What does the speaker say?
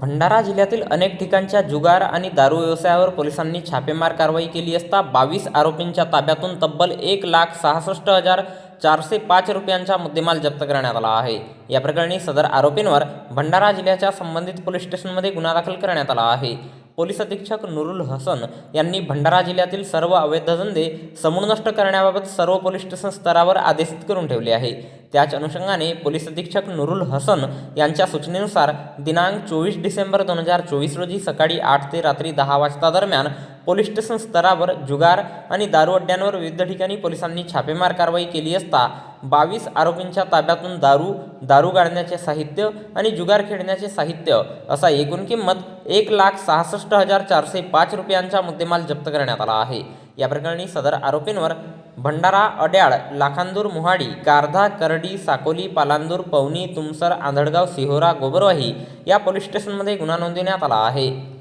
भंडारा जिल्ह्यातील अनेक ठिकाणच्या जुगार आणि दारू व्यवसायावर पोलिसांनी छापेमार कारवाई केली असता बावीस आरोपींच्या ताब्यातून तब्बल एक लाख सहासष्ट हजार चारशे पाच रुपयांचा मुद्देमाल जप्त करण्यात आला आहे. या प्रकरणी सदर आरोपींवर भंडारा जिल्ह्याच्या संबंधित पोलीस स्टेशनमध्ये गुन्हा दाखल करण्यात आला आहे. पोलीस अधीक्षक नुरुल हसन यांनी भंडारा जिल्ह्यातील सर्व अवैध धंदे समूळ नष्ट करण्याबाबत सर्व पोलीस स्टेशन स्तरावर आदेशित करून ठेवले आहे. त्याच अनुषंगाने पोलीस अधीक्षक नुरुल हसन यांच्या सूचनेनुसार दिनांक चोवीस डिसेंबर दोन हजार चोवीस रोजी सकाळी आठ ते रात्री दहा वाजता दरम्यान पोलीस स्टेशन स्तरावर जुगार आणि दारू अड्ड्यांवर विविध ठिकाणी पोलिसांनी छापेमार कारवाई केली असता बावीस आरोपींच्या ताब्यातून दारू दारू गाळण्याचे साहित्य आणि जुगार खेळण्याचे साहित्य असा एकूण किंमत एक लाख सहासष्ट हजार चारशे पाच रुपयांचा मुद्देमाल जप्त करण्यात आला आहे. या प्रकरणी सदर आरोपींवर भंडारा अड्याळ लाखांदूर मोहाडी कारधा करडी साकोली पालांदूर पवनी तुमसर आंधळगाव सिहोरा गोबरवाही या पोलीस स्टेशनमध्ये गुन्हा नोंदवण्यात आला आहे.